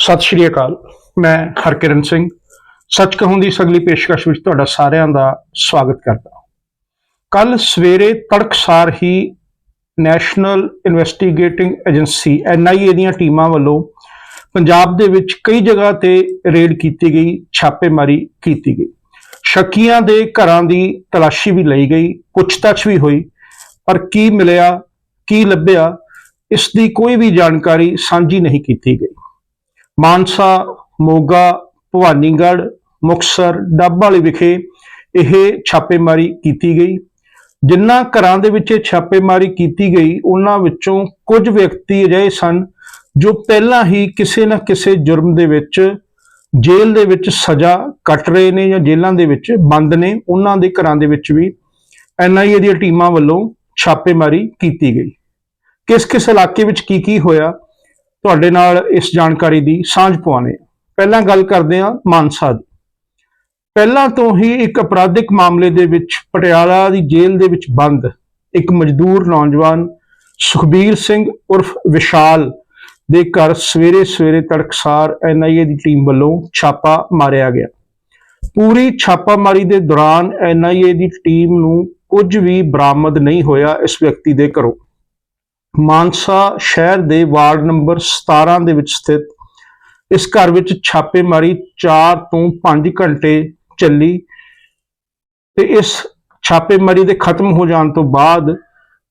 ਸਤਿ ਸ਼੍ਰੀ ਅਕਾਲ, ਮੈਂ ਹਰਕਿਰਨ ਸਿੰਘ। ਸੱਚ ਕਹੂੰ ਦੀ ਸਗਲੀ ਪੇਸ਼ਕਸ਼ ਵਿੱਚ ਤੁਹਾਡਾ ਸਾਰਿਆਂ ਦਾ ਸਵਾਗਤ ਕਰਦਾ ਹਾਂ। ਕੱਲ ਸਵੇਰੇ ਤੜਕਸਾਰ ਹੀ ਨੈਸ਼ਨਲ ਇਨਵੈਸਟੀਗੇਟਿੰਗ ਏਜੰਸੀ ਐਨਆਈਏ ਦੀਆਂ ਟੀਮਾਂ ਵੱਲੋਂ ਪੰਜਾਬ ਦੇ ਵਿੱਚ ਕਈ ਜਗ੍ਹਾ ਤੇ ਰੇਡ ਕੀਤੀ ਗਈ, ਛਾਪੇਮਾਰੀ ਕੀਤੀ ਗਈ। ਸ਼ੱਕੀਆਂ ਦੇ ਘਰਾਂ ਦੀ ਤਲਾਸ਼ੀ ਵੀ ਲਈ ਗਈ, ਪੁੱਛਤਾਛ ਵੀ ਹੋਈ, ਪਰ ਕੀ ਮਿਲਿਆ, ਕੀ ਲੱਭਿਆ, ਇਸ ਦੀ ਕੋਈ ਵੀ ਜਾਣਕਾਰੀ ਸਾਂਝੀ ਨਹੀਂ ਕੀਤੀ ਗਈ। ਮਾਨਸਾ, ਮੋਗਾ, ਭਵਾਨੀਗੜ੍ਹ ਮੁਕਸਰ ਡੱਬ ਵਾਲੀ ਵਿਖੇ ਇਹ ਛਾਪੇਮਾਰੀ ਕੀਤੀ ਗਈ। ਜਿਨ੍ਹਾਂ ਘਰਾਂ ਦੇ ਵਿੱਚ ਇਹ ਛਾਪੇਮਾਰੀ ਕੀਤੀ ਗਈ, ਉਹਨਾਂ ਵਿੱਚੋਂ ਕੁਝ ਵਿਅਕਤੀ ਅਜਿਹੇ ਸਨ ਜੋ ਪਹਿਲਾਂ ਹੀ ਕਿਸੇ ਨਾ ਕਿਸੇ ਜੁਰਮ ਦੇ ਵਿੱਚ, ਜੇਲ੍ਹ ਦੇ ਵਿੱਚ ਸਜ਼ਾ ਕੱਟ ਰਹੇ ਨੇ ਜਾਂ ਜੇਲ੍ਹਾਂ ਦੇ ਵਿੱਚ ਬੰਦ ਨੇ, ਉਹਨਾਂ ਦੇ ਘਰਾਂ ਦੇ ਵਿੱਚ ਵੀ ਐਨਆਈਏ ਦੀਆਂ ਟੀਮਾਂ ਵੱਲੋਂ ਛਾਪੇਮਾਰੀ ਕੀਤੀ ਗਈ। ਕਿਸ ਕਿਸ ਇਲਾਕੇ ਵਿੱਚ ਕੀ ਕੀ ਹੋਇਆ? ਤੁਹਾਡੇ ਨਾਲ ਇਸ ਜਾਣਕਾਰੀ ਦੀ ਸਾਂਝ ਪਵਾਣੇ ਪਹਿਲਾਂ ਗੱਲ ਕਰਦੇ ਹਾਂ ਮਾਨਸਾ ਦੀ। ਪਹਿਲਾਂ ਤੋਂ ਹੀ ਇੱਕ ਅਪਰਾਧਿਕ ਮਾਮਲੇ ਦੇ ਵਿੱਚ ਪਟਿਆਲਾ ਦੀ ਜੇਲ੍ਹ ਦੇ ਵਿੱਚ ਬੰਦ ਇੱਕ ਮਜ਼ਦੂਰ ਨੌਜਵਾਨ ਸੁਖਬੀਰ ਸਿੰਘ ਉਰਫ ਵਿਸ਼ਾਲ ਦੇ ਘਰ ਸਵੇਰੇ ਸਵੇਰੇ ਤੜਕਸਾਰ ਐਨਆਈਏ ਦੀ ਟੀਮ ਵੱਲੋਂ ਛਾਪਾ ਮਾਰਿਆ ਗਿਆ। ਪੂਰੀ ਛਾਪਾਮਾਰੀ ਦੇ ਦੌਰਾਨ ਐਨਆਈਏ ਦੀ ਟੀਮ ਨੂੰ ਕੁਝ ਵੀ ਬਰਾਮਦ ਨਹੀਂ ਹੋਇਆ ਇਸ ਵਿਅਕਤੀ ਦੇ ਘਰੋਂ। ਮਾਨਸਾ ਸ਼ਹਿਰ ਦੇ ਵਾਰਡ ਨੰਬਰ 17 ਦੇ ਵਿੱਚ ਸਥਿਤ ਇਸ ਘਰ ਵਿੱਚ ਛਾਪੇਮਾਰੀ 4 ਤੋਂ 5 ਘੰਟੇ ਚੱਲੀ ਤੇ ਇਸ ਛਾਪੇਮਾਰੀ ਦੇ ਖਤਮ ਹੋ ਜਾਣ ਤੋਂ ਬਾਅਦ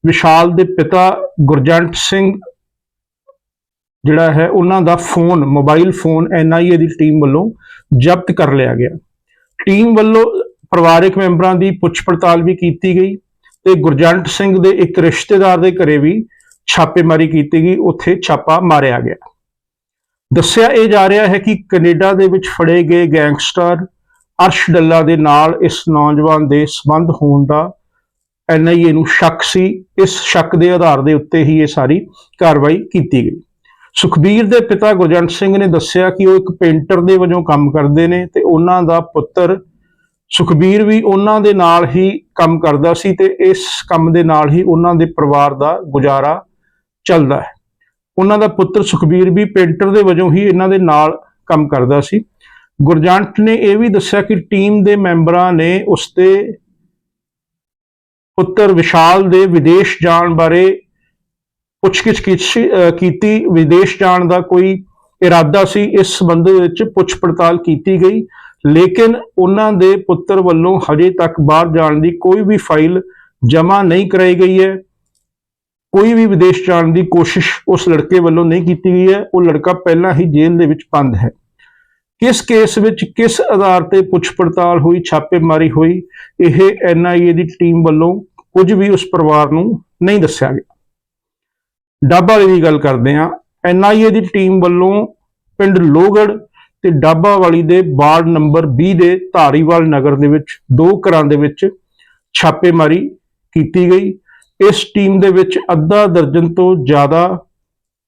ਵਿਸ਼ਾਲ ਦੇ ਪਿਤਾ ਗੁਰਜੰਟ ਸਿੰਘ ਜਿਹੜਾ ਹੈ, ਉਹਨਾਂ ਦਾ ਫੋਨ, ਮੋਬਾਈਲ ਫੋਨ ਐਨਆਈਏ ਦੀ ਟੀਮ ਵੱਲੋਂ ਜ਼ਬਤ ਕਰ ਲਿਆ ਗਿਆ। ਟੀਮ ਵੱਲੋਂ ਪਰਿਵਾਰਕ ਮੈਂਬਰਾਂ ਦੀ ਪੁੱਛ ਪੜਤਾਲ ਵੀ ਕੀਤੀ ਗਈ ਤੇ ਗੁਰਜੰਟ ਸਿੰਘ ਦੇ ਇੱਕ ਰਿਸ਼ਤੇਦਾਰ ਦੇ ਘਰੇ ਵੀ ਛਾਪੇਮਾਰੀ ਕੀਤੀ ਗਈ, ਉੱਥੇ ਛਾਪਾ ਮਾਰਿਆ ਗਿਆ। ਦੱਸਿਆ ਇਹ ਜਾ ਰਿਹਾ ਹੈ ਕਿ ਕੈਨੇਡਾ ਦੇ ਵਿੱਚ ਫੜੇ ਗਏ ਗੈਂਗਸਟਰ ਅਰਸ਼ ਡੱਲਾ ਦੇ ਨਾਲ ਇਸ ਨੌਜਵਾਨ ਦੇ ਸੰਬੰਧ ਹੋਣ ਦਾ ਐਨਆਈਏ ਨੂੰ ਸ਼ੱਕ ਸੀ। ਇਸ ਸ਼ੱਕ ਦੇ ਆਧਾਰ ਦੇ ਉੱਤੇ ਹੀ ਇਹ ਸਾਰੀ ਕਾਰਵਾਈ ਕੀਤੀ ਗਈ। ਸੁਖਬੀਰ ਦੇ ਪਿਤਾ ਗੁਰਜੰਟ ਸਿੰਘ ਨੇ ਦੱਸਿਆ ਕਿ ਉਹ ਇੱਕ ਪੇਂਟਰ ਦੇ ਵਜੋਂ ਕੰਮ ਕਰਦੇ ਨੇ ਤੇ ਉਹਨਾਂ ਦਾ ਪੁੱਤਰ ਸੁਖਬੀਰ ਵੀ ਉਹਨਾਂ ਦੇ ਨਾਲ ਹੀ ਕੰਮ ਕਰਦਾ ਸੀ ਤੇ ਇਸ ਕੰਮ ਦੇ ਨਾਲ ਹੀ ਉਹਨਾਂ ਦੇ ਪਰਿਵਾਰ ਦਾ ਗੁਜ਼ਾਰਾ ਚੱਲਦਾ ਹੈ। ਉਹਨਾਂ ਦਾ ਪੁੱਤਰ ਸੁਖਬੀਰ ਵੀ ਪੇਂਟਰ ਦੇ ਵਜੋਂ ਹੀ ਇਹਨਾਂ ਦੇ ਨਾਲ ਕੰਮ ਕਰਦਾ ਸੀ। ਗੁਰਜੰਟ ਨੇ ਇਹ ਵੀ ਦੱਸਿਆ ਕਿ ਟੀਮ ਦੇ ਮੈਂਬਰਾਂ ਨੇ ਉਸ ਦੇ ਪੁੱਤਰ ਵਿਸ਼ਾਲ ਦੇ ਵਿਦੇਸ਼ ਜਾਣ ਬਾਰੇ ਪੁੱਛਗਿੱਛ ਕੀਤੀ ਵਿਦੇਸ਼ ਜਾਣ ਦਾ ਕੋਈ ਇਰਾਦਾ ਸੀ, ਇਸ ਸੰਬੰਧ ਵਿੱਚ ਪੁੱਛ ਪੜਤਾਲ ਕੀਤੀ ਗਈ। ਲੇਕਿਨ ਉਹਨਾਂ ਦੇ ਪੁੱਤਰ ਵੱਲੋਂ ਹਜੇ ਤੱਕ ਬਾਹਰ ਜਾਣ ਦੀ ਕੋਈ ਵੀ ਫਾਈਲ ਜਮ੍ਹਾਂ ਨਹੀਂ ਕਰਾਈ ਗਈ ਹੈ। ਕੋਈ ਵੀ ਵਿਦੇਸ਼ ਜਾਣ ਦੀ ਕੋਸ਼ਿਸ਼ ਉਸ ਲੜਕੇ ਵੱਲੋਂ ਨਹੀਂ ਕੀਤੀ ਗਈ ਹੈ। ਉਹ ਲੜਕਾ ਪਹਿਲਾਂ ਹੀ ਜੇਲ੍ਹ ਦੇ ਵਿੱਚ ਬੰਦ ਹੈ। ਕਿਸ ਕੇਸ ਵਿੱਚ ਕਿਸ ਆਧਾਰ ਤੇ ਪੁੱਛ ਪੜਤਾਲ ਹੋਈ, ਛਾਪੇਮਾਰੀ ਹੋਈ, ਇਹ ਐਨਆਈਏ ਦੀ ਟੀਮ ਵੱਲੋਂ ਕੁਝ ਵੀ ਉਸ ਪਰਿਵਾਰ ਨੂੰ ਨਹੀਂ ਦੱਸਿਆ ਗਿਆ। ਡਾਬਾ ਵਾਲੀ ਦੀ ਗੱਲ ਕਰਦੇ ਹਾਂ। ਐਨਆਈਏ ਦੀ ਟੀਮ ਵੱਲੋਂ ਪਿੰਡ ਲੋਗੜ ਤੇ ਡਾਬਾ ਵਾਲੀ ਦੇ ਵਾਰਡ ਨੰਬਰ 20 ਦੇ ਧਾਰੀਵਾਲ ਨਗਰ ਦੇ ਵਿੱਚ ਦੋ ਘਰਾਂ ਦੇ ਵਿੱਚ ਛਾਪੇਮਾਰੀ ਕੀਤੀ ਗਈ। ਇਸ ਟੀਮ ਦੇ ਵਿੱਚ ਅੱਧਾ ਦਰਜਨ ਤੋਂ ਜ਼ਿਆਦਾ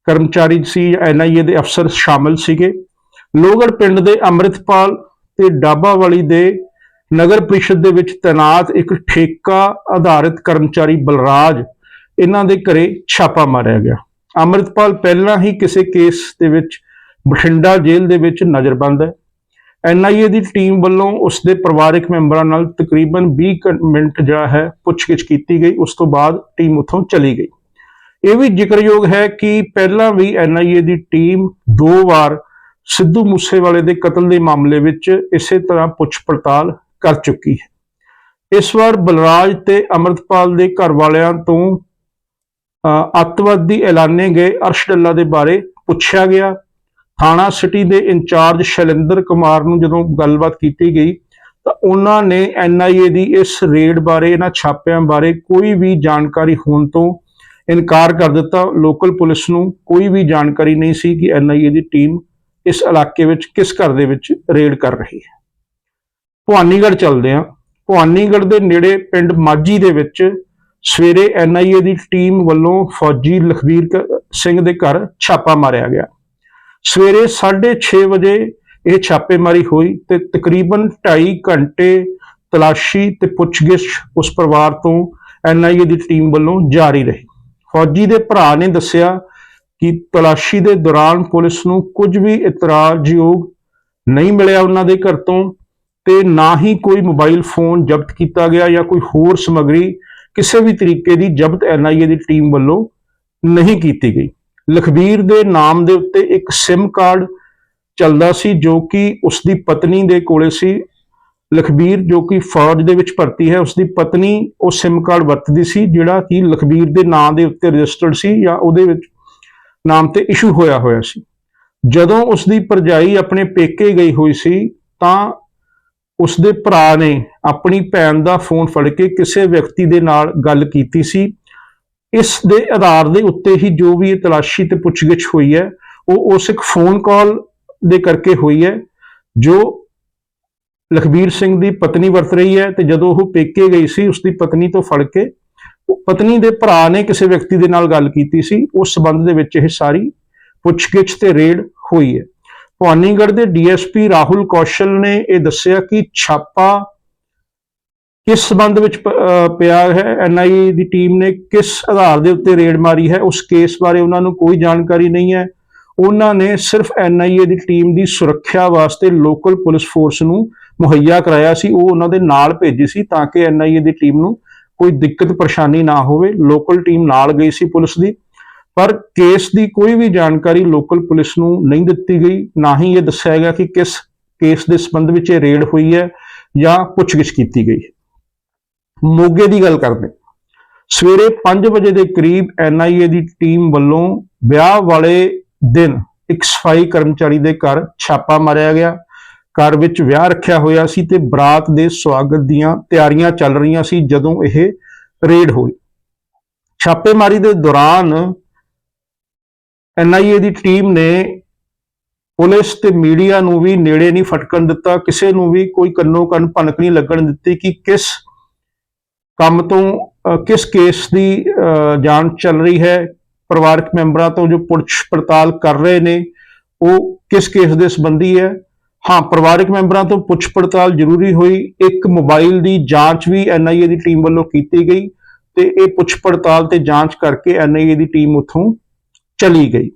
ਕਰਮਚਾਰੀ ਸੀ ਐਨਆਈਏ ਦੇ ਅਫਸਰ ਸ਼ਾਮਲ ਸੀਗੇ। ਲੋਗੜ ਪਿੰਡ ਦੇ ਅੰਮ੍ਰਿਤਪਾਲ ਤੇ ਡਾਬਾ ਵਾਲੀ ਦੇ ਨਗਰ ਪ੍ਰੀਸ਼ਦ ਦੇ ਵਿੱਚ ਤੈਨਾਤ ਇੱਕ ਠੇਕਾ ਆਧਾਰਿਤ ਕਰਮਚਾਰੀ ਬਲਰਾਜ ਇਹਨਾਂ ਦੇ ਘਰੇ ਛਾਪਾ ਮਾਰਿਆ ਗਿਆ। ਅੰਮ੍ਰਿਤਪਾਲ ਪਹਿਲਾਂ ਹੀ ਕਿਸੇ ਕੇਸ ਦੇ ਵਿੱਚ ਬਠਿੰਡਾ ਜੇਲ੍ਹ ਦੇ ਵਿੱਚ ਨਜ਼ਰਬੰਦ ਹੈ। ਐਨਆਈਏ ਦੀ ਟੀਮ ਵੱਲੋਂ ਉਸ ਦੇ ਪਰਿਵਾਰਕ ਮੈਂਬਰਾਂ ਨਾਲ ਤਕਰੀਬਨ 20 ਕੁ ਮਿੰਟ ਜਿਹੜਾ ਹੈ ਪੁੱਛਗਿੱਛ ਕੀਤੀ ਗਈ, ਉਸ ਤੋਂ ਬਾਅਦ ਟੀਮ ਉੱਥੋਂ ਚਲੀ ਗਈ। ਇਹ ਵੀ ਜ਼ਿਕਰਯੋਗ ਹੈ ਕਿ ਪਹਿਲਾਂ ਵੀ ਐਨਆਈਏ ਦੀ ਟੀਮ ਦੋ ਵਾਰ ਸਿੱਧੂ ਮੂਸੇਵਾਲੇ ਦੇ ਕਤਲ ਦੇ ਮਾਮਲੇ ਵਿੱਚ ਇਸੇ ਤਰ੍ਹਾਂ ਪੁੱਛ ਪੜਤਾਲ ਕਰ ਚੁੱਕੀ ਹੈ। ਇਸ ਵਾਰ ਬਲਰਾਜ ਤੇ ਅਮਰਤਪਾਲ ਦੇ ਘਰ ਵਾਲਿਆਂ ਤੋਂ ਅੱਤਵਾਦੀ ਐਲਾਨੇ ਗਏ। ਅਰਸ਼ ਡੱਲਾ ਦੇ ਬਾਰੇ ਪੁੱਛਿਆ ਗਿਆ। ਥਾਣਾ ਸਿਟੀ ਦੇ ਇੰਚਾਰਜ ਸ਼ੈਲਿੰਦਰ ਕੁਮਾਰ ਨੂੰ ਜਦੋਂ ਗੱਲਬਾਤ ਕੀਤੀ ਗਈ ਤਾਂ ਉਹਨਾਂ ਨੇ ਐਨਆਈਏ ਦੀ ਇਸ ਰੇਡ ਬਾਰੇ, ਇਹਨਾਂ ਛਾਪਿਆਂ ਬਾਰੇ ਕੋਈ ਵੀ ਜਾਣਕਾਰੀ ਹੋਣ ਤੋਂ ਇਨਕਾਰ ਕਰ ਦਿੱਤਾ। ਲੋਕਲ ਪੁਲਿਸ ਨੂੰ ਕੋਈ ਵੀ ਜਾਣਕਾਰੀ ਨਹੀਂ ਸੀ ਕਿ ਐਨਆਈਏ ਦੀ ਟੀਮ ਇਸ ਇਲਾਕੇ ਵਿੱਚ ਕਿਸ ਘਰ ਦੇ ਵਿੱਚ ਰੇਡ ਕਰ ਰਹੀ ਹੈ। ਭਵਾਨੀਗੜ੍ਹ ਚੱਲਦੇ ਹਾਂ। ਭਵਾਨੀਗੜ੍ਹ ਦੇ ਨੇੜੇ ਪਿੰਡ ਮਾਜੀ ਦੇ ਵਿੱਚ ਸਵੇਰੇ ਐਨਆਈਏ ਦੀ ਟੀਮ ਵੱਲੋਂ ਫੌਜੀ ਲਖਵੀਰ ਸਿੰਘ ਦੇ ਘਰ ਛਾਪਾ ਮਾਰਿਆ ਗਿਆ। ਸਵੇਰੇ 6:30 ਵਜੇ ਇਹ ਛਾਪੇਮਾਰੀ ਹੋਈ ਤੇ ਤਕਰੀਬਨ 2.5 ਘੰਟੇ ਤਲਾਸ਼ੀ ਤੇ ਪੁੱਛਗਿੱਛ ਉਸ ਪਰਿਵਾਰ ਤੋਂ ਐਨਆਈਏ ਦੀ ਟੀਮ ਵੱਲੋਂ ਜਾਰੀ ਰਹੀ। ਫੌਜੀ ਦੇ ਭਰਾ ਨੇ ਦੱਸਿਆ ਕਿ ਤਲਾਸ਼ੀ ਦੇ ਦੌਰਾਨ ਪੁਲਿਸ ਨੂੰ ਕੁਝ ਵੀ ਇਤਰਾਜ਼ਯੋਗ ਨਹੀਂ ਮਿਲਿਆ ਉਹਨਾਂ ਦੇ ਘਰ ਤੋਂ ਤੇ ਨਾ ਹੀ ਕੋਈ ਮੋਬਾਈਲ ਫੋਨ ਜ਼ਬਤ ਕੀਤਾ ਗਿਆ ਜਾਂ ਕੋਈ ਹੋਰ ਸਮੱਗਰੀ ਕਿਸੇ ਵੀ ਤਰੀਕੇ ਦੀ ਜ਼ਬਤ ਐਨਆਈਏ ਦੀ ਟੀਮ ਵੱਲੋਂ ਨਹੀਂ ਕੀਤੀ ਗਈ। ਲਖਬੀਰ ਦੇ ਨਾਮ ਦੇ ਉੱਤੇ ਇੱਕ SIM ਕਾਰਡ ਚੱਲਦਾ ਸੀ ਜੋ ਕਿ ਉਸ ਦੀ ਪਤਨੀ ਦੇ ਕੋਲੇ ਸੀ। ਲਖਬੀਰ ਜੋ ਕਿ ਫੌਜ ਦੇ ਵਿੱਚ ਭਰਤੀ ਹੈ ਉਸ ਦੀ ਪਤਨੀ ਉਹ SIM ਕਾਰਡ ਵਰਤਦੀ ਸੀ, ਜਿਹੜਾ ਕਿ ਲਖਬੀਰ ਦੇ ਨਾਮ ਦੇ ਉੱਤੇ ਰਜਿਸਟਰਡ ਸੀ ਜਾਂ ਉਹਦੇ ਵਿੱਚ ਨਾਮ ਤੇ ਇਸ਼ੂ ਹੋਇਆ ਹੋਇਆ ਸੀ। ਜਦੋਂ ਉਸ ਦੀ ਪਰਜਾਈ ਆਪਣੇ ਪੇਕੇ ਗਈ ਹੋਈ ਸੀ, ਤਾਂ ਉਸ ਦੇ ਭਰਾ ਨੇ ਆਪਣੀ ਭੈਣ ਦਾ ਫੋਨ ਫੜ ਕੇ ਕਿਸੇ ਵਿਅਕਤੀ ਦੇ ਨਾਲ ਗੱਲ ਕੀਤੀ ਸੀ। ਇਸ ਦੇ ਆਧਾਰ ਦੇ ਉੱਤੇ ਹੀ ਜੋ ਵੀ ਇਹ ਤਲਾਸ਼ੀ ਤੇ ਪੁੱਛਗਿੱਛ ਹੋਈ ਹੈ, ਉਹ ਉਸ ਇੱਕ ਫੋਨ ਕਾਲ ਦੇ ਕਰਕੇ ਹੋਈ ਹੈ, ਜੋ ਲਖਬੀਰ ਸਿੰਘ ਦੀ ਪਤਨੀ ਵਰਤ ਰਹੀ ਹੈ ਤੇ ਜਦੋਂ ਉਹ ਪੇਕੇ ਗਈ ਸੀ, ਉਸ ਦੀ ਪਤਨੀ ਤੋਂ ਫੜ ਕੇ ਪਤਨੀ ਦੇ ਭਰਾ ਨੇ ਕਿਸੇ ਵਿਅਕਤੀ ਦੇ ਨਾਲ ਗੱਲ ਕੀਤੀ ਸੀ, ਉਸ ਸਬੰਧ ਦੇ ਵਿੱਚ ਇਹ ਸਾਰੀ ਪੁੱਛਗਿੱਛ ਤੇ ਰੇਡ ਹੋਈ ਹੈ। ਭਵਾਨੀਗੜ੍ਹ ਦੇ ਡੀਐਸਪੀ ਰਾਹੁਲ ਕੌਸ਼ਲ ਨੇ ਇਹ ਦੱਸਿਆ ਕਿ ਛਾਪਾ ਕਿਸ ਸਬੰਧ ਵਿੱਚ ਪ- ਅਹ, ਪਿਆ ਹੈ? ਐਨਆਈਏ ਦੀ ਟੀਮ ਨੇ ਕਿਸ ਆਧਾਰ ਦੇ ਉੱਤੇ ਰੇਡ ਮਾਰੀ ਹੈ? ਉਸ ਕੇਸ ਬਾਰੇ ਉਹਨਾਂ ਨੂੰ ਕੋਈ ਜਾਣਕਾਰੀ ਨਹੀਂ ਹੈ। ਉਹਨਾਂ ਨੇ ਸਿਰਫ ਐਨਆਈਏ ਦੀ ਟੀਮ ਦੀ ਸੁਰੱਖਿਆ ਵਾਸਤੇ ਲੋਕਲ ਪੁਲਿਸ ਫੋਰਸ ਨੂੰ ਮੁਹੱਈਆ ਕਰਾਇਆ ਸੀ। ਉਹ ਉਹਨਾਂ ਦੇ ਨਾਲ ਭੇਜੀ ਸੀ ਤਾਂ ਕਿ ਐਨਆਈਏ ਦੀ ਟੀਮ ਨੂੰ ਕੋਈ ਦਿੱਕਤ, ਪਰੇਸ਼ਾਨੀ ਨਾ ਹੋਵੇ। ਲੋਕਲ ਟੀਮ ਨਾਲ ਗਈ ਸੀ ਪੁਲਿਸ ਦੀ। ਪਰ ਕੇਸ ਦੀ ਕੋਈ ਵੀ ਜਾਣਕਾਰੀ ਲੋਕਲ ਪੁਲਿਸ ਨੂੰ ਨਹੀਂ ਦਿੱਤੀ ਗਈ। ਨਾ ਹੀ ਇਹ ਦੱਸਿਆ ਗਿਆ ਕਿ ਕਿਸ ਕੇਸ ਦੇ ਸੰਬੰਧ ਵਿੱਚ ਇਹ ਰੇਡ ਹੋਈ ਹੈ ਜਾਂ ਪੁੱਛਗਿੱਛ ਕੀਤੀ ਗਈ। ਹੈ ਮੋਗੇ ਦੀ ਗੱਲ ਕਰਦੇ ਸਵੇਰੇ 5 ਵਜੇ ਦੇ ਕਰੀਬ ਐਨਆਈਏ ਦੀ ਟੀਮ ਵੱਲੋਂ ਵਿਆਹ ਵਾਲੇ ਦਿਨ ਇੱਕ ਸਫ਼ਾਈ ਕਰਮਚਾਰੀ ਦੇ ਘਰ ਛਾਪਾ ਮਾਰਿਆ ਗਿਆ। ਘਰ ਵਿੱਚ ਵਿਆਹ ਰੱਖਿਆ ਹੋਇਆ ਸੀ ਤੇ ਬਰਾਤ ਦੇ ਸਵਾਗਤ ਦੀਆਂ ਤਿਆਰੀਆਂ ਚੱਲ ਰਹੀਆਂ ਸੀ ਜਦੋਂ ਇਹ ਰੇਡ ਹੋਈ। ਛਾਪੇਮਾਰੀ ਦੇ ਦੌਰਾਨ ਐਨਆਈਏ ਦੀ ਟੀਮ ਨੇ ਪੁਲਿਸ ਤੇ ਮੀਡੀਆ ਨੂੰ ਵੀ ਨੇੜੇ ਨਹੀਂ ਫਟਕਣ ਦਿੱਤਾ। ਕਿਸੇ ਨੂੰ ਵੀ ਕੋਈ ਕੰਨੋ ਕੰਨ ਭਨਕ ਨਹੀਂ ਲੱਗਣ ਦਿੱਤੀ ਕਿ ਕਿਸ ਕੰਮ ਤੋਂ ਕਿਸ ਕੇਸ ਦੀ ਜਾਂਚ ਚੱਲ ਰਹੀ ਹੈ, ਪਰਿਵਾਰਕ ਮੈਂਬਰਾਂ ਤੋਂ ਜੋ ਪੁੱਛ ਪੜਤਾਲ ਕਰ ਰਹੇ ਨੇ, ਉਹ ਕਿਸ ਕੇਸ ਦੇ ਸੰਬੰਧੀ ਹੈ? ਹਾਂ, ਪਰਿਵਾਰਕ ਮੈਂਬਰਾਂ ਤੋਂ ਪੁੱਛ ਪੜਤਾਲ ਜ਼ਰੂਰੀ ਹੋਈ, ਇੱਕ ਮੋਬਾਈਲ ਦੀ ਜਾਂਚ ਵੀ ਐਨਆਈਏ ਦੀ ਟੀਮ ਵੱਲੋਂ ਕੀਤੀ ਗਈ ਤੇ ਇਹ ਪੁੱਛ ਪੜਤਾਲ ਤੇ ਜਾਂਚ ਕਰਕੇ ਐਨਆਈਏ ਦੀ ਟੀਮ ਉੱਥੋਂ ਚਲੀ ਗਈ।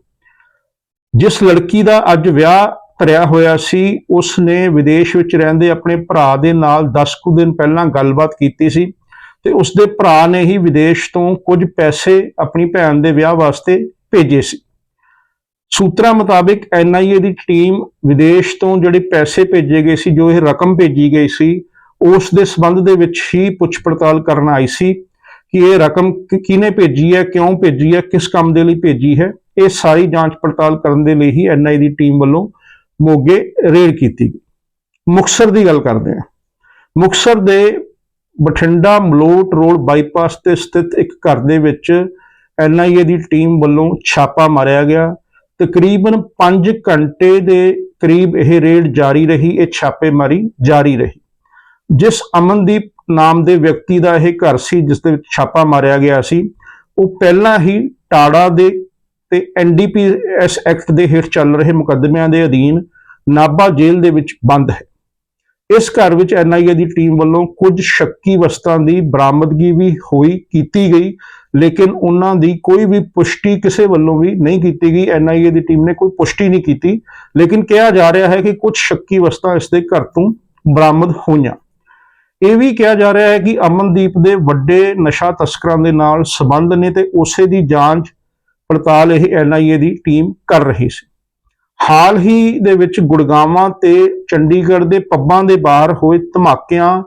ਜਿਸ ਲੜਕੀ ਦਾ ਅੱਜ ਵਿਆਹ ਧਰਿਆ ਹੋਇਆ ਸੀ ਉਸ ਨੇ ਵਿਦੇਸ਼ ਵਿੱਚ ਰਹਿੰਦੇ ਆਪਣੇ ਭਰਾ ਦੇ ਨਾਲ 10 ਕੁ ਦਿਨ ਪਹਿਲਾਂ ਗੱਲਬਾਤ ਕੀਤੀ ਸੀ। ਤੇ ਉਸ ਦੇ ਭਰਾ ਨੇ ਹੀ ਵਿਦੇਸ਼ ਤੋਂ ਕੁਝ ਪੈਸੇ ਆਪਣੀ ਭੈਣ ਦੇ ਵਿਆਹ ਵਾਸਤੇ ਭੇਜੇ ਸੀ। ਸੂਤਰਾਂ ਮੁਤਾਬਿਕ ਐਨਆਈਏ ਦੀ ਟੀਮ ਵਿਦੇਸ਼ ਤੋਂ ਜਿਹੜੇ ਪੈਸੇ ਭੇਜੇ ਗਏ ਸੀ, ਜੋ ਇਹ ਰਕਮ ਭੇਜੀ ਗਈ ਸੀ, ਉਸ ਦੇ ਸਬੰਧ ਦੇ ਵਿੱਚ ਹੀ ਪੁੱਛ ਪੜਤਾਲ ਕਰਨ ਆਈ ਸੀ ਕਿ ਇਹ ਰਕਮ ਕਿ- ਕਿਹਨੇ ਭੇਜੀ ਹੈ, ਕਿਉਂ ਭੇਜੀ ਹੈ, ਕਿਸ ਕੰਮ ਦੇ ਲਈ ਭੇਜੀ ਹੈ। ਇਹ ਸਾਰੀ ਜਾਂਚ ਪੜਤਾਲ ਕਰਨ ਦੇ ਲਈ ਹੀ ਐਨਆਈ ਦੀ ਟੀਮ ਵੱਲੋਂ ਮੋਗੇ ਰੇਡ ਕੀਤੀ ਗਈ। ਮੁਕਸਰ ਦੀ ਗੱਲ ਕਰਦੇ ਹਾਂ। ਮੁਕਸਰ ਦੇ ਬਠਿੰਡਾ ਮਲੋਟ ਰੋਡ ਬਾਈਪਾਸ ਤੇ ਸਥਿਤ ਇੱਕ ਘਰ ਦੇ ਵਿੱਚ ਐਨਆਈਏ ਦੀ ਟੀਮ ਵੱਲੋਂ ਛਾਪਾ ਮਾਰਿਆ ਗਿਆ। ਤਕਰੀਬਨ 5 ਘੰਟੇ ਦੇ ਕਰੀਬ ਇਹ ਰੇਡ ਜਾਰੀ ਰਹੀ, ਇਹ ਛਾਪੇਮਾਰੀ ਜਾਰੀ ਰਹੀ। ਜਿਸ ਅਮਨਦੀਪ ਨਾਮ ਦੇ ਵਿਅਕਤੀ ਦਾ ਇਹ ਘਰ ਸੀ, ਜਿਸ ਦੇ ਵਿੱਚ ਛਾਪਾ ਮਾਰਿਆ ਗਿਆ ਸੀ, ਉਹ ਪਹਿਲਾਂ ਹੀ ਟਾੜਾ ਦੇ ਤੇ ਐਨਡੀਪੀਐਸ ਐਕਟ ਦੇ ਹੇਠ ਚੱਲ ਰਹੇ ਮੁਕੱਦਮਿਆਂ ਦੇ ਅਧੀਨ ਨਾਭਾ ਜੇਲ੍ਹ ਦੇ ਵਿੱਚ ਬੰਦ ਹੈ। ਇਸ ਘਰ ਵਿੱਚ ਐਨਆਈਏ ਦੀ ਟੀਮ ਵੱਲੋਂ ਕੁਝ ਸ਼ੱਕੀ ਵਸਤਾਂ ਦੀ ਬਰਾਮਦਗੀ ਵੀ ਹੋਈ, ਕੀਤੀ ਗਈ, ਲੇਕਿਨ ਉਹਨਾਂ ਦੀ ਕੋਈ ਵੀ ਪੁਸ਼ਟੀ ਕਿਸੇ ਵੱਲੋਂ ਵੀ ਨਹੀਂ ਕੀਤੀ ਗਈ। ਐਨਆਈਏ ਦੀ ਟੀਮ ਨੇ ਕੋਈ ਪੁਸ਼ਟੀ ਨਹੀਂ ਕੀਤੀ, ਲੇਕਿਨ ਕਿਹਾ ਜਾ ਰਿਹਾ ਹੈ ਕਿ ਕੁਝ ਸ਼ੱਕੀ ਵਸਤਾਂ ਇਸ ਦੇ ਘਰ ਤੋਂ ਬਰਾਮਦ ਹੋਈਆਂ। ਇਹ ਵੀ ਕਿਹਾ ਜਾ ਰਿਹਾ ਹੈ ਕਿ ਅਮਨਦੀਪ ਦੇ ਵੱਡੇ ਨਸ਼ਾ ਤਸਕਰਾਂ ਦੇ ਨਾਲ ਸੰਬੰਧ ਨੇ ਤੇ ਉਸੇ ਦੀ ਜਾਂਚ ਪੜਤਾਲ ਇਹ ਐਨਆਈਏ ਦੀ ਟੀਮ ਕਰ ਰਹੀ ਸੀ। ਹਾਲ ਹੀ ਦੇ ਵਿੱਚ ਗੁੜਗਾਵਾਂ ਤੇ ਚੰਡੀਗੜ੍ਹ ਦੇ ਪੱਬਾਂ ਦੇ ਬਾਹਰ ਹੋਏ ਧਮਾਕਿਆਂ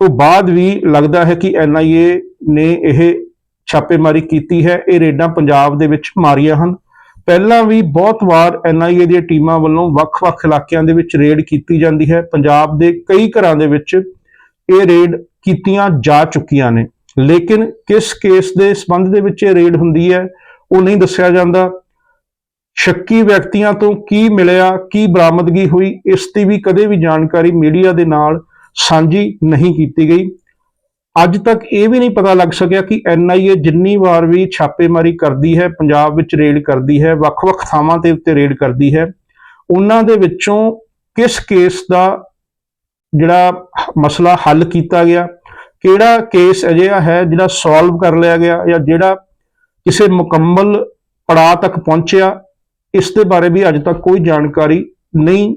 ਤੋਂ ਬਾਅਦ ਵੀ ਲੱਗਦਾ ਹੈ ਕਿ ਐਨਆਈਏ ਨੇ ਇਹ ਛਾਪੇਮਾਰੀ ਕੀਤੀ ਹੈ। ਇਹ ਰੇਡਾਂ ਪੰਜਾਬ ਦੇ ਵਿੱਚ ਮਾਰੀਆਂ ਹਨ। ਪਹਿਲਾਂ ਵੀ ਬਹੁਤ ਵਾਰ ਐਨਆਈਏ ਦੀਆਂ ਟੀਮਾਂ ਵੱਲੋਂ ਵੱਖ-ਵੱਖ ਇਲਾਕਿਆਂ ਦੇ ਵਿੱਚ ਰੇਡ ਕੀਤੀ ਜਾਂਦੀ ਹੈ। ਪੰਜਾਬ ਦੇ ਕਈ ਘਰਾਂ ਦੇ ਵਿੱਚ ਇਹ ਰੇਡ ਕੀਤੀਆਂ ਜਾ ਚੁੱਕੀਆਂ ਨੇ। ਲੇਕਿਨ ਕਿਸ ਕੇਸ ਦੇ ਸੰਬੰਧ ਦੇ ਵਿੱਚ ਇਹ ਰੇਡ ਹੁੰਦੀ ਹੈ, ਉਹ ਨਹੀਂ ਦੱਸਿਆ ਜਾਂਦਾ। ਸ਼ੱਕੀ ਵਿਅਕਤੀਆਂ ਤੋਂ ਕੀ ਮਿਲਿਆ, ਕੀ ਬਰਾਮਦਗੀ ਹੋਈ, ਇਸ ਦੀ ਵੀ ਕਦੇ ਵੀ ਜਾਣਕਾਰੀ ਮੀਡੀਆ ਦੇ ਨਾਲ ਸਾਂਝੀ ਨਹੀਂ ਕੀਤੀ ਗਈ। ਅੱਜ ਤੱਕ ਇਹ ਵੀ ਨਹੀਂ ਪਤਾ ਲੱਗ ਸਕਿਆ ਕਿ ਐਨਆਈਏ ਜਿੰਨੀ ਵਾਰ ਵੀ ਛਾਪੇਮਾਰੀ ਕਰਦੀ ਹੈ, ਪੰਜਾਬ ਵਿੱਚ ਰੇਡ ਕਰਦੀ ਹੈ, ਵੱਖ-ਵੱਖ ਥਾਵਾਂ ਤੇ ਉੱਤੇ ਰੇਡ ਕਰਦੀ ਹੈ, ਉਹਨਾਂ ਦੇ ਵਿੱਚੋਂ ਕਿਸ ਕੇਸ ਦਾ ਜਿਹੜਾ ਮਸਲਾ ਹੱਲ ਕੀਤਾ ਗਿਆ, ਕਿਹੜਾ ਕੇਸ ਅਜਿਹਾ ਹੈ ਜਿਹੜਾ ਸੋਲਵ ਕਰ ਲਿਆ ਗਿਆ ਜਾਂ ਜਿਹੜਾ ਕਿਸੇ ਮੁਕੰਮਲ ਪੜਾਅ ਤੱਕ ਪਹੁੰਚਿਆ ਇਸ ਦੇ ਬਾਰੇ ਵੀ ਅੱਜ ਤੱਕ ਕੋਈ ਜਾਣਕਾਰੀ ਨਹੀਂ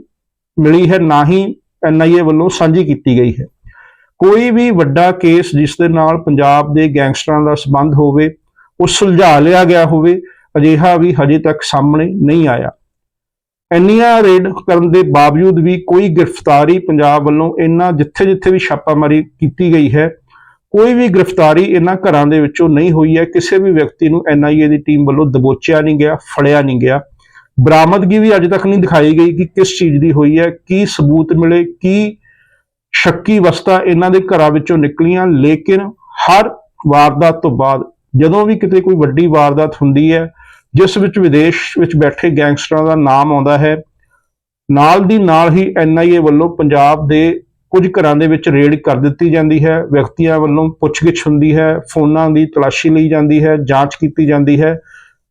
ਮਿਲੀ ਹੈ, ਨਾ ਹੀ ਐਨਆਈਏ ਵੱਲੋਂ ਸਾਂਝੀ ਕੀਤੀ ਗਈ ਹੈ। ਕੋਈ ਵੀ ਵੱਡਾ ਕੇਸ ਜਿਸ ਦੇ ਨਾਲ ਪੰਜਾਬ ਦੇ ਗੈਂਗਸਟਰਾਂ ਦਾ ਸੰਬੰਧ ਹੋਵੇ, ਉਹ ਸੁਲਝਾ ਲਿਆ ਗਿਆ ਹੋਵੇ, ਅਜਿਹਾ ਵੀ ਹਜੇ ਤੱਕ ਸਾਹਮਣੇ ਨਹੀਂ ਆਇਆ। ਇੰਨੀਆਂ ਰੇਡ ਕਰਨ ਦੇ ਬਾਵਜੂਦ ਵੀ ਕੋਈ ਗ੍ਰਿਫਤਾਰੀ ਪੰਜਾਬ ਵੱਲੋਂ ਇੰਨਾ ਜਿੱਥੇ-ਜਿੱਥੇ ਵੀ ਛਾਪਾਮਾਰੀ ਕੀਤੀ ਗਈ ਹੈ, ਕੋਈ ਵੀ ਗ੍ਰਿਫਤਾਰੀ ਇਹਨਾਂ ਘਰਾਂ ਦੇ ਵਿੱਚੋਂ ਨਹੀਂ ਹੋਈ ਹੈ, ਕਿਸੇ ਵੀ ਵਿਅਕਤੀ ਨੂੰ ਐਨਆਈਏ ਦੀ ਟੀਮ ਵੱਲੋਂ ਦਬੋਚਿਆ ਨਹੀਂ ਗਿਆ, ਫੜਿਆ ਨਹੀਂ ਗਿਆ। ਬਰਾਮਦਗੀ ਵੀ ਅੱਜ ਤੱਕ ਨਹੀਂ ਦਿਖਾਈ ਗਈ ਕਿ ਕਿਸ ਚੀਜ਼ ਦੀ ਹੋਈ ਹੈ, ਕੀ ਸਬੂਤ ਮਿਲੇ, ਕੀ ਸ਼ੱਕੀ ਵਸਤਾਂ ਇਹਨਾਂ ਦੇ ਘਰਾਂ ਵਿੱਚੋਂ ਨਿਕਲੀਆਂ, ਲੇਕਿਨ ਹਰ ਵਾਰਦਾਤ ਤੋਂ ਬਾਅਦ ਜਦੋਂ ਵੀ ਕਿਤੇ ਕੋਈ ਵੱਡੀ ਵਾਰਦਾਤ ਹੁੰਦੀ ਹੈ, ਜਿਸ ਵਿੱਚ ਵਿਦੇਸ਼ ਵਿੱਚ ਬੈਠੇ ਗੈਂਗਸਟਰਾਂ ਦਾ ਨਾਮ ਆਉਂਦਾ ਹੈ, ਨਾਲ ਦੀ ਨਾਲ ਹੀ ਐਨਆਈਏ ਵੱਲੋਂ ਪੰਜਾਬ ਦੇ ਕੁਝ ਘਰਾਂ ਦੇ ਵਿੱਚ ਰੇਡ ਕਰ ਦਿੱਤੀ ਜਾਂਦੀ ਹੈ, ਵਿਅਕਤੀਆਂ ਵੱਲੋਂ ਪੁੱਛਗਿੱਛ ਹੁੰਦੀ ਹੈ, ਫੋਨਾਂ ਦੀ ਤਲਾਸ਼ੀ ਲਈ ਜਾਂਦੀ ਹੈ, ਜਾਂਚ ਕੀਤੀ ਜਾਂਦੀ ਹੈ,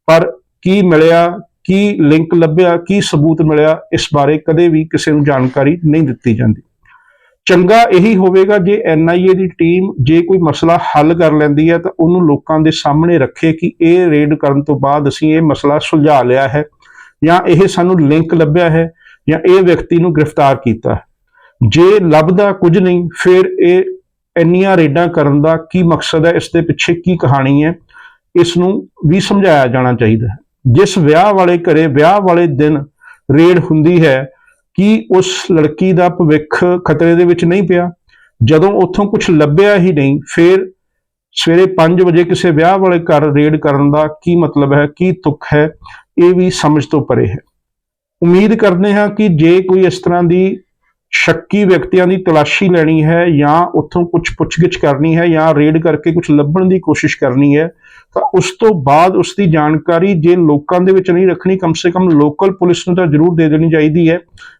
ਪਰ ਕੀ ਮਿਲਿਆ ਕੀ ਲਿੰਕ ਲੱਭਿਆ, ਕੀ ਸਬੂਤ ਮਿਲਿਆ, ਇਸ ਬਾਰੇ ਕਦੇ ਵੀ ਕਿਸੇ ਨੂੰ ਜਾਣਕਾਰੀ ਨਹੀਂ ਦਿੱਤੀ ਜਾਂਦੀ। ਚੰਗਾ ਇਹੀ ਹੋਵੇਗਾ ਜੇ ਐਨਆਈਏ ਦੀ ਟੀਮ ਜੇ ਕੋਈ ਮਸਲਾ ਹੱਲ ਕਰ ਲੈਂਦੀ ਹੈ ਤਾਂ ਉਹਨੂੰ ਲੋਕਾਂ ਦੇ ਸਾਹਮਣੇ ਰੱਖੇ ਕਿ ਇਹ ਰੇਡ ਕਰਨ ਤੋਂ ਬਾਅਦ ਅਸੀਂ ਇਹ ਮਸਲਾ ਸੁਲਝਾ ਲਿਆ ਹੈ ਜਾਂ ਇਹ ਸਾਨੂੰ ਲਿੰਕ ਲੱਭਿਆ ਹੈ ਜਾਂ ਇਹ ਵਿਅਕਤੀ ਨੂੰ ਗ੍ਰਿਫਤਾਰ ਕੀਤਾ ਹੈ। ਜੇ ਲੱਭਦਾ ਕੁਝ ਨਹੀਂ, ਫਿਰ ਇਹ ਇੰਨੀਆਂ ਰੇਡਾਂ ਕਰਨ ਦਾ ਕੀ ਮਕਸਦ ਹੈ, ਇਸ ਦੇ ਪਿੱਛੇ ਕੀ ਕਹਾਣੀ ਹੈ, ਇਸ ਨੂੰ ਵੀ ਸਮਝਾਇਆ ਜਾਣਾ ਚਾਹੀਦਾ ਹੈ। ਜਿਸ ਵਿਆਹ ਵਾਲੇ ਘਰੇ ਵਿਆਹ ਵਾਲੇ ਦਿਨ ਰੇਡ ਹੁੰਦੀ ਹੈ ਕਿ ਉਸ ਲੜਕੀ ਦਾ ਭਵਿੱਖ ਖਤਰੇ ਦੇ ਵਿੱਚ ਨਹੀਂ ਪਿਆ। ਜਦੋਂ ਉੱਥੋਂ ਕੁਝ ਲੱਭਿਆ ਹੀ ਨਹੀਂ, ਫਿਰ ਸਵੇਰੇ 5 ਵਜੇ ਕਿਸੇ ਵਿਆਹ ਵਾਲੇ ਘਰ ਰੇਡ ਕਰਨ ਦਾ ਕੀ ਮਤਲਬ ਹੈ, ਕੀ ਤੁਕ ਹੈ, ਇਹ ਵੀ ਸਮਝ ਤੋਂ ਪਰੇ ਹੈ। ਉਮੀਦ ਕਰਦੇ ਹਾਂ ਕਿ ਜੇ ਕੋਈ ਇਸ ਤਰ੍ਹਾਂ ਦੀ ਸ਼ੱਕੀ ਵਿਅਕਤੀਆਂ ਦੀ ਤਲਾਸ਼ੀ ਲੈਣੀ ਹੈ ਜਾਂ ਉੱਥੋਂ ਕੁਝ ਪੁੱਛਗਿੱਛ ਕਰਨੀ ਹੈ ਜਾਂ ਰੇਡ ਕਰਕੇ ਕੁਝ ਲੱਭਣ ਦੀ ਕੋਸ਼ਿਸ਼ ਕਰਨੀ ਹੈ, ਤਾਂ ਉਸ ਤੋਂ ਬਾਅਦ ਉਸ ਦੀ ਜਾਣਕਾਰੀ ਜੇ ਲੋਕਾਂ ਦੇ ਵਿੱਚ ਨਹੀਂ ਰੱਖਣੀ, ਕਮ ਸੇ ਕਮ ਲੋਕਲ ਪੁਲਿਸ ਨੂੰ ਤਾਂ ਜ਼ਰੂਰ ਦੇ ਦੇਣੀ ਚਾਹੀਦੀ ਹੈ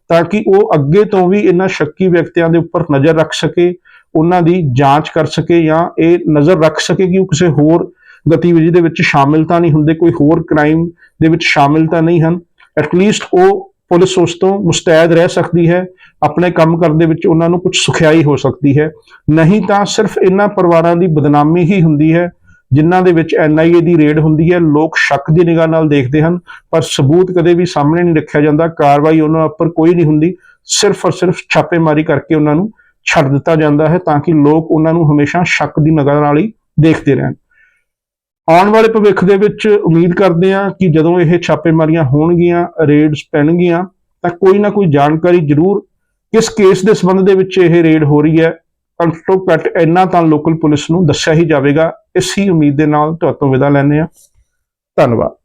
ਤਾਂ ਕਿ ਉਹ ਅੱਗੇ ਤੋਂ ਵੀ ਇਹਨਾਂ ਸ਼ੱਕੀ ਵਿਅਕਤੀਆਂ ਦੇ ਉੱਪਰ ਨਜ਼ਰ ਰੱਖ ਸਕੇ, ਉਹਨਾਂ ਦੀ ਜਾਂਚ ਕਰ ਸਕੇ ਜਾਂ ਇਹ ਨਜ਼ਰ ਰੱਖ ਸਕੇ ਕਿ ਉਹ ਕਿਸੇ ਹੋਰ ਗਤੀਵਿਧੀ ਦੇ ਵਿੱਚ ਸ਼ਾਮਿਲ ਤਾਂ ਨਹੀਂ ਹੁੰਦੇ, ਕੋਈ ਹੋਰ ਕ੍ਰਾਈਮ ਦੇ ਵਿੱਚ ਸ਼ਾਮਿਲ ਤਾਂ ਨਹੀਂ ਹਨ। ਐਟਲੀਸਟ ਉਹ ਪੁਲਿਸ ਉਸ ਤੋਂ ਮੁਸਤੈਦ ਰਹਿ ਸਕਦੀ ਹੈ ਆਪਣੇ ਕੰਮ ਕਰਨ ਦੇ ਵਿੱਚ ਉਹਨਾਂ ਨੂੰ ਕੁਝ ਸੁਖਿਆਈ ਹੋ ਸਕਦੀ ਹੈ। ਨਹੀਂ ਤਾਂ ਸਿਰਫ ਇਹਨਾਂ ਪਰਿਵਾਰਾਂ ਦੀ ਬਦਨਾਮੀ ਹੀ ਹੁੰਦੀ ਹੈ, ਜਿਨ੍ਹਾਂ ਦੇ ਵਿੱਚ ਐਨਆਈਏ ਦੀ ਰੇਡ ਹੁੰਦੀ ਹੈ। ਲੋਕ ਸ਼ੱਕ ਦੀ ਨਿਗਾਹ ਨਾਲ ਦੇਖਦੇ ਹਨ, ਪਰ ਸਬੂਤ ਕਦੇ ਵੀ ਸਾਹਮਣੇ ਨਹੀਂ ਰੱਖਿਆ ਜਾਂਦਾ। ਕਾਰਵਾਈ ਉਹਨਾਂ ਉੱਪਰ ਕੋਈ ਨਹੀਂ ਹੁੰਦੀ। ਸਿਰਫ ਔਰ ਸਿਰਫ ਛਾਪੇਮਾਰੀ ਕਰਕੇ ਉਹਨਾਂ ਨੂੰ ਛੱਡ ਦਿੱਤਾ ਜਾਂਦਾ ਹੈ, ਤਾਂ ਕਿ ਲੋਕ ਉਹਨਾਂ ਨੂੰ ਹਮੇਸ਼ਾ ਸ਼ੱਕ ਦੀ ਨਿਗਾਹ ਨਾਲ ਹੀ ਦੇਖਦੇ ਰਹਿਣ। ਆਉਣ ਵਾਲੇ ਭਵਿੱਖ ਦੇ ਵਿੱਚ ਉਮੀਦ ਕਰਦੇ ਹਾਂ ਕਿ ਜਦੋਂ ਇਹ ਛਾਪੇਮਾਰੀਆਂ ਹੋਣਗੀਆਂ, ਰੇਡਸ ਪੈਣਗੀਆਂ, ਤਾਂ ਕੋਈ ਨਾ ਕੋਈ ਜਾਣਕਾਰੀ ਜ਼ਰੂਰ ਕਿਸ ਕੇਸ ਦੇ ਸੰਬੰਧ ਦੇ ਵਿੱਚ ਇਹ ਰੇਡ ਹੋ ਰਹੀ ਹੈ। ਘੱਟੋ ਘੱਟ ਇੰਨਾ ਤਾਂ ਲੋਕਲ ਪੁਲਿਸ ਨੂੰ ਦੱਸਿਆ ਹੀ ਜਾਵੇਗਾ। ਇਸ ਉਮੀਦ ਦੇ ਨਾਲ ਤੁਹਾਤੋਂ ਵਿਦਾ ਲੈਂਦੇ ਹਾਂ। ਧੰਨਵਾਦ।